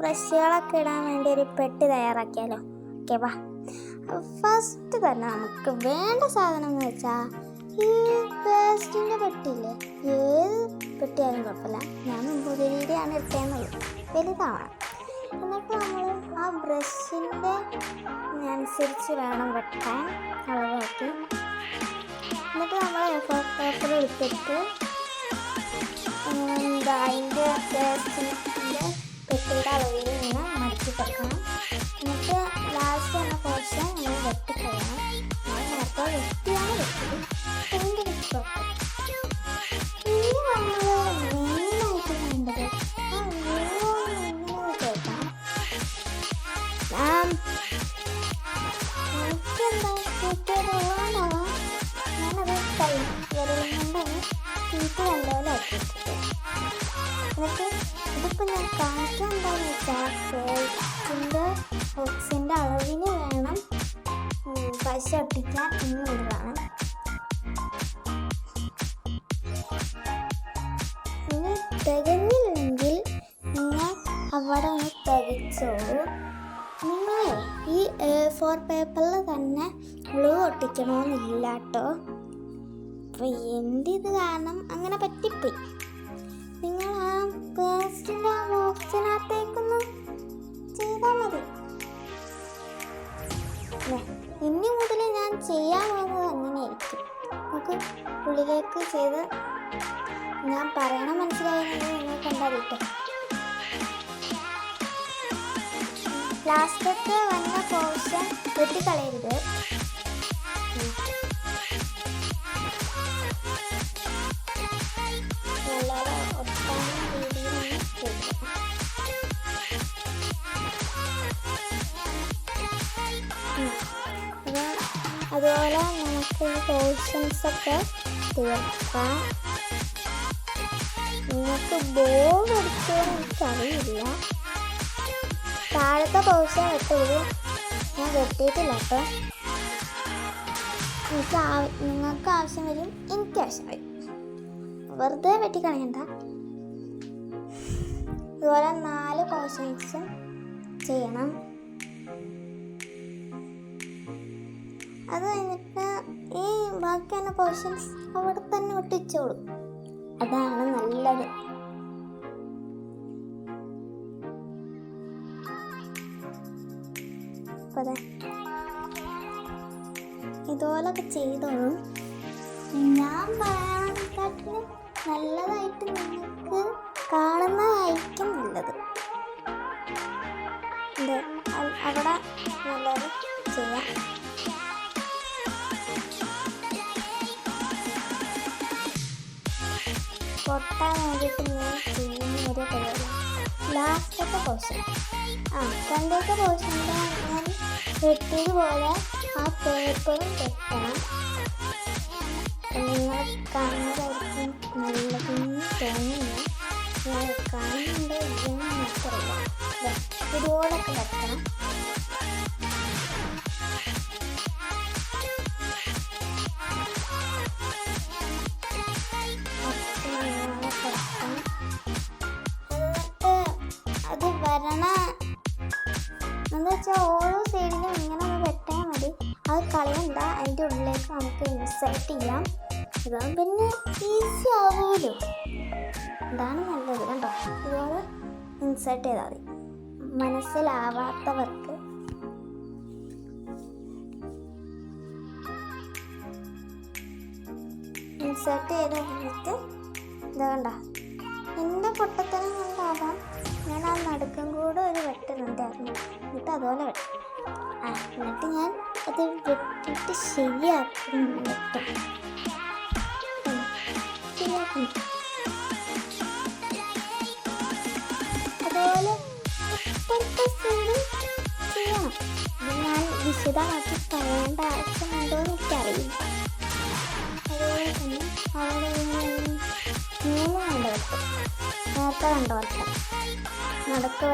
ബ്രഷുകളൊക്കെ ഇടാൻ വേണ്ടി ഒരു പെട്ടി തയ്യാറാക്കിയാലോ? ഓക്കെ വാ. ഫസ്റ്റ് തന്നെ നമുക്ക് വേണ്ട സാധനം എന്ന് വെച്ചാൽ ഈ പേസ്റ്റിന്റെ പെട്ടിയില്ലേ? ഏത് പെട്ടിയാലും കുഴപ്പമില്ല. ഞാൻ പുതിയ രീതിയാണ് എടുത്തതെന്നുള്ളൂ വലുതാവണം എന്നിട്ട് നമ്മൾ ആ ബ്രഷിന്റെ അനുസരിച്ച് വേണം വെട്ടാൻ അളവാക്കി. എന്നിട്ട് നമ്മൾ എഫോർ പേപ്പർ എടുത്തിട്ട് എന്താ അതിന്റെ പേസ്റ്റിന്റെ എനിക്കെന്താ കിട്ടിയത് ഓണാവാം ഞാനത് അളവിന് വേണം പശ ഒട്ടിക്കാൻ എന്നുള്ളതാണ് നിങ്ങൾ ഈ ഫോർ പേപ്പറിൽ തന്നെ ഗ്ലൂ ഒട്ടിക്കണമെന്നില്ല കേട്ടോ അപ്പോൾ എന്റെ ഇത് കാരണം? അങ്ങനെ പറ്റിപ്പോയി. നിങ്ങൾ ആ പേസ്റ്റിന്റെ ആ ബോക്സിനകത്തേക്കൊന്ന് ചെയ്താൽ മതി. ഇനി മുതൽ ഞാൻ ചെയ്യാൻ പോകുന്നത് അങ്ങനെയായിരിക്കും. നമുക്ക് ഉള്ളിലേക്ക് ചെയ്ത് ഞാൻ പറയണം മനസ്സിലായെങ്കിൽ നിങ്ങൾ കണ്ടാൽ ലാസ്റ്റൊക്കെ വന്ന പോർഷൻ വെട്ടിക്കളയരുത്. അതുപോലെ നമുക്ക് ഈ പോർഷൻസ് ഒക്കെ തീർക്കാം. നിങ്ങൾക്ക് ബോർഡ് എടുക്കാൻ എനിക്കറിയില്ല. താഴത്തെ പോസ് വെട്ടത് ഞാൻ വെട്ടിയിട്ടില്ല കേട്ടോ എനിക്ക് നിങ്ങൾക്ക് ആവശ്യം വരും എനിക്ക് ആവശ്യം വരും. വെറുതെ വെട്ടിക്കളയണ്ട. ഇതുപോലെ നാല് പോർഷൻസും ചെയ്യണം. അത് കഴിഞ്ഞിട്ട് ഈ ബാക്കിയുള്ള പോർഷൻസ് അവിടെ തന്നെ ഒട്ടിച്ചോളൂ അതാണ് നല്ലത്. അപ്പോൾ ഇതുപോലൊക്കെ ചെയ്തോളൂ. ഞാൻ പറയാനെക്കാട്ടിലും നല്ലതായിട്ട് നിങ്ങൾക്ക് കാണുന്നതായിരിക്കും നല്ലത്. ഇത് അവിടെ നല്ലത് ചെയ്യാം. പൊട്ടാൻ വേണ്ടിയിട്ട് ഞാൻ ചെയ്യുന്ന ഒരു പരിപാടി. ലാസ്റ്റത്തെ പോർഷൻ ആ രണ്ടത്തെ പോർഷന്റെ ഞാൻ വെട്ടിയതുപോലെ ആ പേപ്പറും വെട്ടണം നിങ്ങൾ കാണുന്നതായിരിക്കും നല്ലതെന്ന് തോന്നുന്നു. നിങ്ങൾ കാണുന്നുണ്ടോ ഇല്ലെന്ന് ദേ, ഇതുപോലൊക്കെ വെക്കണം ഇൻസേർട്ട് ചെയ്യാം. ഇതാകും പിന്നെ ഈസി ആവുമല്ലോ. ഇതാണ് നല്ലത് കണ്ടോ? ഇതുപോലെ ഇൻസേർട്ട് ചെയ്താൽ മതി. മനസ്സിലാവാത്തവർക്ക് ഇൻസേർട്ട് ചെയ്ത് കഴിഞ്ഞിട്ട് ഇത് കണ്ട? എന്റെ പൊട്ടത്തനം കൊണ്ടാവാം. ഞാൻ ആ നടുക്കം കൂടെ ഒരു വെട്ടുന്നുണ്ടായിരുന്നു എന്നിട്ട് അതുപോലെ വെട്ടും ആ എന്നിട്ട് ഞാൻ അത് വെട്ടിട്ട് ശരിയാക്കും. വെട്ടും ഉം. അതുപോലെ ഇപ്പുറത്തെ സൈഡും ചെയ്യണം ഞാൻ വിശദമാക്കി പറയേണ്ട ആവശ്യമുണ്ടോ എന്ന് എനിക്കറിയില്ല. അതുപോലെ തന്നെ അവിടെ മൂന്ന് കണ്ട വെട്ടും നേരത്തെ കണ്ട വെട്ടം നടക്ക്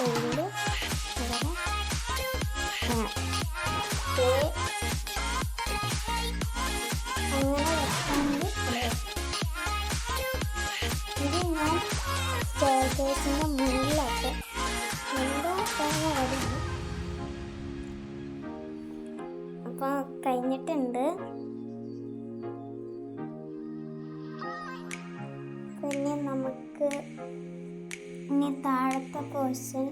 അങ്ങനെ ഇട്ട് അങ്ങനെ ഇത് ഞാൻ സ്റ്റേക്കേഴ്സിന്റെ മുകളിലൊക്കെ എന്തോ തേങ്ങ വരുന്നു അപ്പോൾ കഴിഞ്ഞിട്ടുണ്ട്. പിന്നെ നമുക്ക് ഇനി താഴത്തെ പോർഷൻ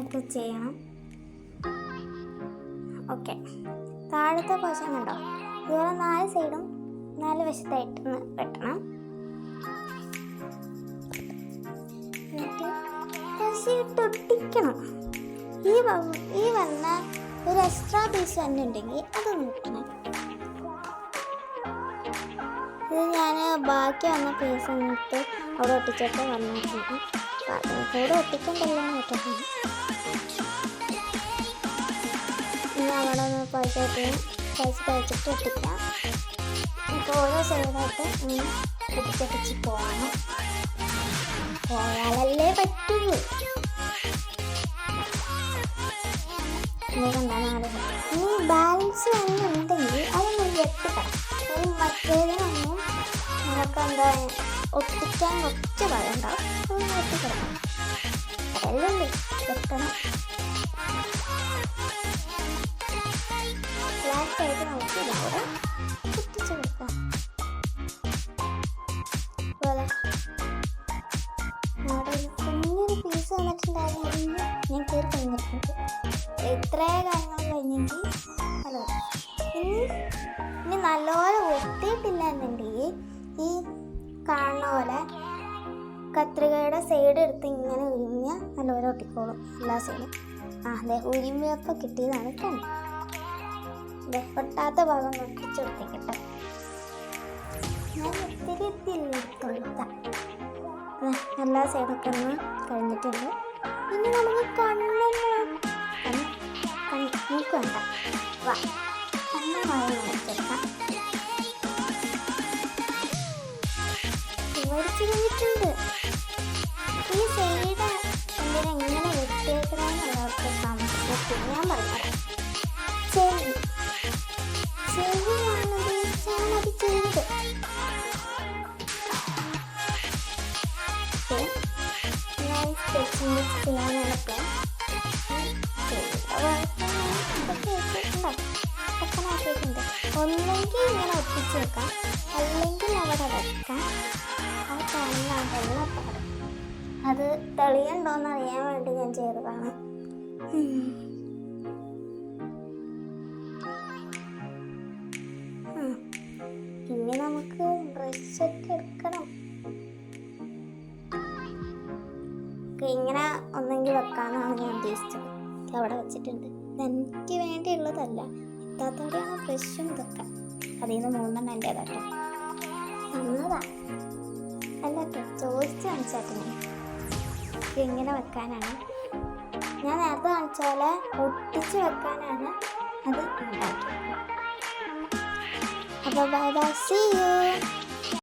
ഒക്കെ ചെയ്യണം. ഓക്കെ. താഴത്തെ പോർഷൻ കണ്ടോ? ഇതുപോലെ നാല് സൈഡും നാല് വശത്തായിട്ട് ഇട്ടെന്ന് വെട്ടണം. എന്നിട്ട് ഒട്ടിക്കണം. ഈ ഈ വന്ന ഒരു എക്സ്ട്രാ പീസ് തന്നെ ഉണ്ടെങ്കിൽ അത് നോക്കണം ഇത് ഞാൻ ബാക്കി വന്ന പീസ് എന്നിട്ട് അവിടെ ഒട്ടിച്ചിട്ട് വന്നിട്ടുണ്ട് കൂടെ ഒട്ടിക്കണ്ടല്ലോ എന്ന് വെച്ചിട്ടുണ്ട്. ഇനി അവിടെ ഒന്ന് പൈസയിട്ട് പൈസ കഴിച്ചിട്ട് ഒട്ടിക്കാം ഇപ്പോൾ ഓരോ സൈഡായിട്ട് ഇങ്ങനെ ഒട്ടിച്ചൊട്ടിച്ച് പോകണം പോയാലല്ലേ പറ്റുള്ളൂ. ഇനി ഇനി ബാലൻസ് ഉണ്ടെങ്കിൽ അതൊന്നും വെട്ടിക്കണം മറ്റേതിനൊന്നും നമുക്ക് എന്താ ഒട്ടിക്കാൻ കുറച്ച് പറയുണ്ടാവും അതൊന്ന് എല്ലാം അതെല്ലാം വെട്ടണം ഞാൻ ഇത്രേ കാര്യങ്ങൾ കഴിഞ്ഞെങ്കിൽ ഹലോ ഇനി ഇനി നല്ലപോലെ വെട്ടിയിട്ടില്ല എന്നുണ്ടെങ്കിൽ ഈ കാണുന്ന പോലെ കത്രികയുടെ സൈഡ് എടുത്ത് ഇങ്ങനെ ഉരിഞ്ഞാൽ നല്ലപോലെ ഒട്ടിക്കോളും എല്ലാ സൈഡും ആ അതെ ഉരിമിയപ്പോൾ കിട്ടിയതാണ് കണ്ടു ദേ, ഭാഗം ഭാഗം ഒട്ടിച്ചൊട്ടിക്കട്ടെ ഞാൻ ഒത്തിരി തിരികൊടുത്താം എല്ലാ സൈഡൊക്കെ ഒന്ന് കഴിഞ്ഞിട്ടുണ്ട്. ഇനി നമുക്ക് കണ്ണെന്ന് കണ്ണ് കണ്ണ് വേണ്ട വാ. കണ്ണ് വായ വെച്ചെടുക്കാം വരച്ച് കഴിഞ്ഞിട്ടുണ്ട്. ഈ ഞാൻ പറഞ്ഞുതരാം സ്കെച്ചിങ് ചെയ്യാനുള്ള പ്ലാൻ ഒന്നെങ്കിൽ ഇങ്ങനെ ഒട്ടിച്ച് വെക്കാം അല്ലെങ്കിൽ അവിടെ വെക്കാം അത് കാണുന്ന വെള്ളപ്പാട് അത് തെളിയുണ്ടോയെന്ന് അറിയാൻ വേണ്ടി ഞാൻ ചെയ്തതാണ്. ഇനി നമുക്ക് ബ്രഷ് ഇങ്ങനെ ഒന്നെങ്കിൽ വെക്കാനാണ് ഞാൻ ഉദ്ദേശിച്ചത്. അവിടെ വെച്ചിട്ടുണ്ട്. എനിക്ക് വേണ്ടിയുള്ളതല്ല. ഇത്താത്തവിടെയാണ് ഫ്രഷും ഇതൊക്കെ. അതിൽ നിന്ന് മൂന്നെണ്ണം എന്റേതാട്ടോ. തന്നതാ. അല്ല ചോദിച്ച് കാണിച്ചാട്ടിനെ ഇങ്ങനെ വെക്കാനാണ്. ഞാൻ നേരത്തെ കാണിച്ച പോലെ ഒട്ടിച്ച് വെക്കാനാണ് അത് ഉണ്ടാക്കിയത്. അപ്പോൾ ബൈ ബൈ സീ യു